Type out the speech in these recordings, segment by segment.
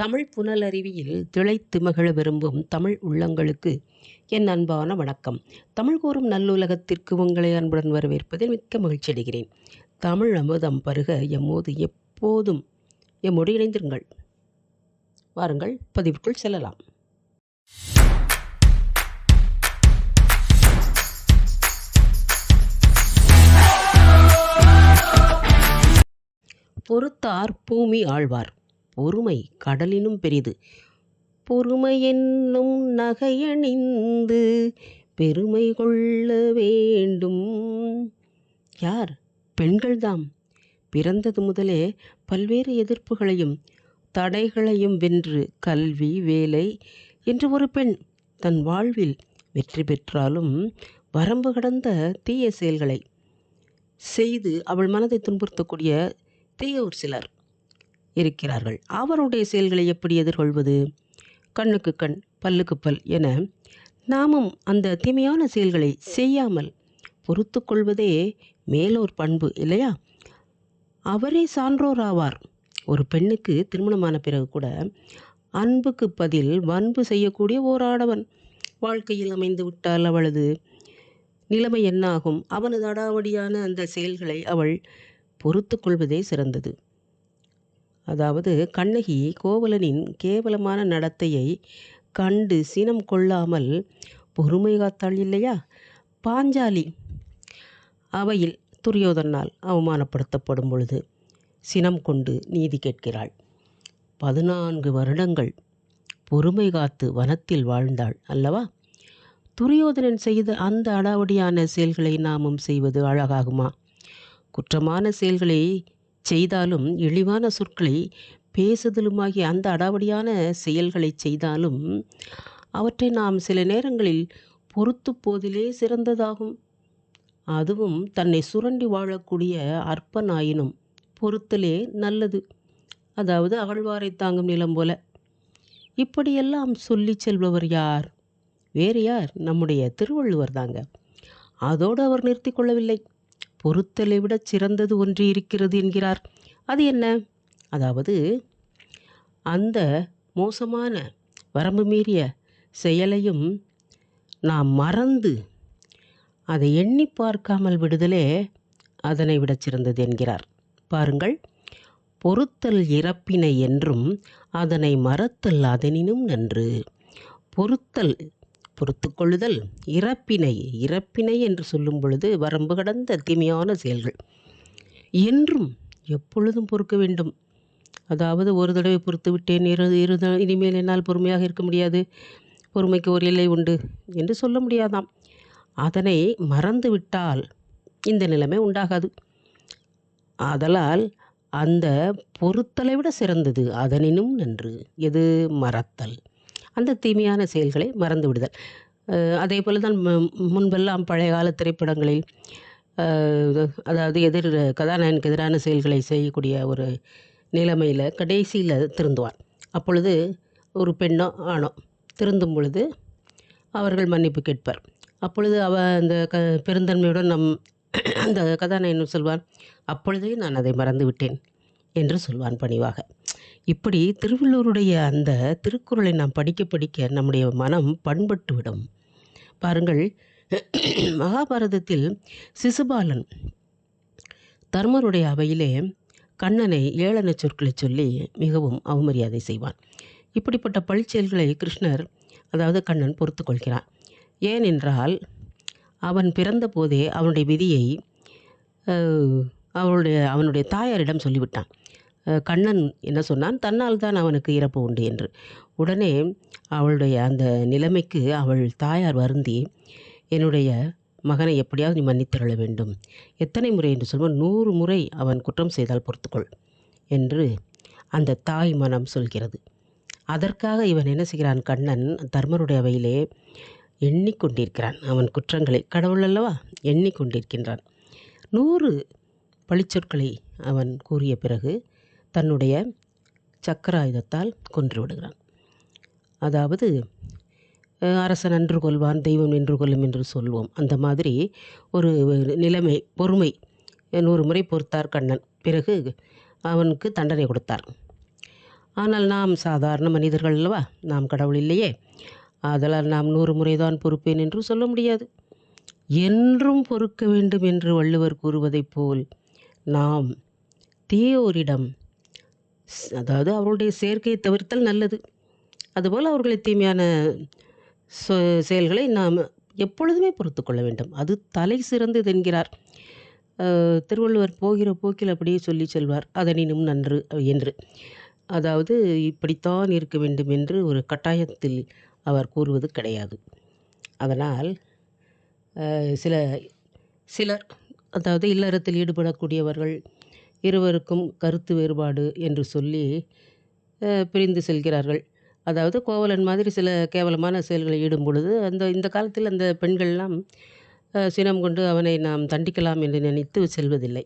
தமிழ் புனலருவியில் திளைத்து மகிழ விரும்பும் தமிழ் உள்ளங்களுக்கு என் அன்பான வணக்கம். தமிழ் கூறும் நல்லுலகத்திற்கு உங்களை அன்புடன் வரவேற்பதில் மிக்க மகிழ்ச்சி அடைகிறேன். தமிழ் அமுதம் பருக எம்மோது எப்போதும் எம்மோடு இணைந்திருங்கள். வாருங்கள் பதிவுக்குள் செல்லலாம். பொறுத்தார் பூமி ஆழ்வார். பொறுமை கடலினும் பெரிது பொறுமை என்னும் நகையணிந்து பெருமை கொள்ள வேண்டும். யார்? பெண்கள்தாம். பிறந்தது முதலே பல்வேறு எதிர்ப்புகளையும் தடைகளையும் வென்று கல்வி வேலை என்று ஒரு பெண் தன் வாழ்வில் வெற்றி பெற்றாலும் வரம்பு கடந்த தீய செயல்களை செய்து அவள் மனதை துன்புறுத்தக்கூடிய தீய ஒரு சிலர். இருக்கிறார்கள். அவருடைய செயல்களை எப்படி எதிர்கொள்வது? கண்ணுக்கு கண் பல்லுக்கு பல் என நாமும் அந்த தீமையான செயல்களை செய்யாமல் பொறுத்து கொள்வதே மேலோர் பண்பு இல்லையா? அவரே சான்றோர் ஆவார். ஒரு பெண்ணுக்கு திருமணமான பிறகு கூட அன்புக்கு பதில் வன்பு செய்யக்கூடிய ஓர் ஆடவன். வாழ்க்கையில் அமைந்து விட்டால் அவளது நிலைமை என்னாகும்? அவனது அடாவடியான அந்த செயல்களை அவள் பொறுத்து கொள்வதே சிறந்தது. அதாவது கண்ணகி கோவலனின் கேவலமான நடத்தையை கண்டு சினம் கொள்ளாமல் பொறுமை காத்தாள் இல்லையா? பாஞ்சாலி. அவையில் துரியோதனால் அவமானப்படுத்தப்படும் பொழுது சினம் கொண்டு நீதி கேட்கிறாள். பதினான்கு வருடங்கள் பொறுமை காத்து வனத்தில் வாழ்ந்தாள் அல்லவா? துரியோதனன் செய்த அந்த அடாவடியான செயல்களை நாமும் செய்வது அழகாகுமா? குற்றமான செயல்களை செய்தாலும் இழிவான சொற்களை பேசுதலுமாகிய அந்த அடாவடியான செயல்களை செய்தாலும் அவற்றை நாம் சில நேரங்களில் பொறுத்து போதிலே சிறந்ததாகும். அதுவும் தன்னை சுரண்டி வாழக்கூடிய அற்பனாயினும் பொறுத்தலே நல்லது. அதாவது அகழ்வாரை தாங்கும் நிலம் போல. இப்படியெல்லாம் சொல்லி செல்பவர் யார்? வேறு யார்? நம்முடைய திருவள்ளுவர் தாங்க. அதோடு அவர் நிறுத்தி கொள்ளவில்லை. பொறுத்தலை விட சிறந்தது ஒன்று இருக்கிறது என்கிறார். அது என்ன? அதாவது அந்த மோசமான வரம்பு மீறிய செயலையும் நாம் மறந்து அதை எண்ணி பார்க்காமல் விடுதலே அதனை விட சிறந்தது என்கிறார். பாருங்கள் பொறுத்தல் இறப்பினை என்றும் அதனை மறத்தல் அதனினும் நன்று. பொறுத்தல் பொறுத்து கொள்ளுதல் இறப்பினை இறப்பினை என்று சொல்லும் பொழுது வரம்பு கடந்த தீமையான செயல்கள். என்றும் எப்பொழுதும் பொறுக்க வேண்டும். அதாவது ஒரு தடவை பொறுத்து விட்டேன் இரு இரு இனிமேல் என்னால் பொறுமையாக இருக்க முடியாது பொறுமைக்கு ஒரு எல்லை உண்டு என்று சொல்ல முடியாதாம். அதனை மறந்து விட்டால் இந்த நிலைமை உண்டாகாது. ஆதலால் அந்த பொறுத்தலை விட சிறந்தது அதனினும் நன்று எது? மறத்தல். அந்த தீமையான செயல்களை மறந்து விடுதல் அதே போல் தான் முன்பெல்லாம் பழைய கால திரைப்படங்களில் அதாவது எதிர் கதாநாயகனுக்கு எதிரான செயல்களை செய்யக்கூடிய ஒரு நிலைமையில் கடைசியில் திருந்துவார் அப்பொழுது ஒரு பெண்ணோ ஆணோ திருந்தும் பொழுது அவர்கள் மன்னிப்பு கேட்பார். அப்பொழுது அவ அந்த க பெருந்தன்மையுடன் நம் அந்த கதாநாயகன் சொல்வார் அப்பொழுதே நான் அதை மறந்து விட்டேன் என்று சொல்வான் பணிவாக. இப்படி திருவள்ளுவருடைய அந்த திருக்குறளை நாம் படிக்க படிக்க நம்முடைய மனம் பண்பட்டுவிடும் பாருங்கள் மகாபாரதத்தில் சிசுபாலன் தர்மருடைய அவையிலே கண்ணனை ஏளன சொற்களை சொல்லி மிகவும் அவமரியாதை செய்வான். இப்படிப்பட்ட பழிச்செயல்களை கிருஷ்ணர் அதாவது கண்ணன் பொறுத்து கொள்கிறான் ஏனென்றால் அவன் பிறந்த போதே அவனுடைய விதியை அவளுடைய அவனுடைய தாயாரிடம் சொல்லிவிட்டான். கண்ணன் என்ன சொன்னான்? தன்னால் தான் அவனுக்கு இறப்பு உண்டு என்று. உடனே அவளுடைய அந்த நிலைமைக்கு அவள் தாயார் வருந்தி என்னுடைய மகனை எப்படியாவது நீ மன்னித்தருள வேண்டும். எத்தனை முறை என்று சொல்வோம் நூறு முறை அவன் குற்றம் செய்தால் பொறுத்துக்கொள் என்று அந்த தாய் மனம் சொல்கிறது. அதற்காக இவன் என்ன செய்கிறான்? கண்ணன் தர்மருடைய அவையிலே எண்ணிக்கொண்டிருக்கிறான். அவன் குற்றங்களை கடவுள் அல்லவா? எண்ணிக்கொண்டிருக்கின்றான். நூறு பழிச்சொற்களை அவன் கூறிய பிறகு தன்னுடைய சக்கராயுதத்தால் கொன்று விடுகிறான் அதாவது அரசன் அன்று கொள்வான் தெய்வம் என்று கொள்ளும் என்று சொல்வோம். அந்த மாதிரி ஒரு நிலைமை பொறுமை நூறு முறை பொறுத்தார் கண்ணன். பிறகு அவனுக்கு தண்டனை கொடுத்தார். ஆனால் நாம் சாதாரண மனிதர்கள் அல்லவா? நாம் கடவுள் இல்லையே. ஆதலால் நாம் நூறு முறைதான் பொறுப்பேன் என்று சொல்ல முடியாது. என்றும் பொறுக்க வேண்டும் என்று வள்ளுவர் கூறுவதைப் போல் நாம் தீயோரிடம் அதாவது அவர்களுடைய சேர்க்கையை தவிர்த்தல் நல்லது. அதுபோல் அவர்களை தீமையான சொ- செயல்களை நாம் எப்பொழுதுமே பொறுத்து கொள்ள வேண்டும். அது தலை சிறந்தது என்கிறார். திருவள்ளுவர் போகிற போக்கில் அப்படியே சொல்லி செல்வார் அதனினும் நன்று என்று. அதாவது இப்படித்தான் இருக்க வேண்டும் என்று ஒரு கட்டாயத்தில் அவர் கூறுவது கிடையாது. அதனால் சில சிலர் அதாவது இல்லறத்தில் ஈடுபடக்கூடியவர்கள் இருவருக்கும் கருத்து வேறுபாடு என்று சொல்லி பிரிந்து செல்கிறார்கள். அதாவது கோவலன் மாதிரி சில கேவலமான செயல்களை ஈடும் பொழுது அந்த இந்த காலத்தில் அந்த பெண்கள்லாம் சினம் கொண்டு அவனை நாம் தண்டிக்கலாம் என்று நினைத்து செல்வதில்லை.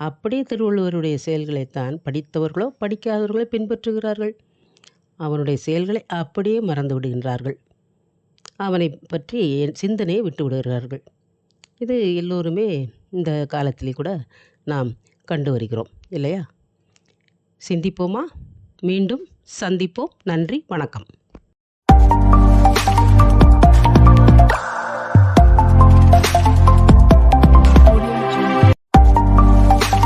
அப்படியே திருவள்ளுவருடைய செயல்களைத்தான் படித்தவர்களோ படிக்காதவர்களோ பின்பற்றுகிறார்கள். அவனுடைய செயல்களை அப்படியே மறந்து விடுகின்றார்கள். அவனை பற்றி சிந்தனையை விட்டு விடுகிறார்கள். இது எல்லோருமே இந்த காலத்திலே கூட நாம் கண்டு வருகிறோம் இல்லையா? சிந்திப்போமா? மீண்டும் சந்திப்போம். நன்றி. வணக்கம்.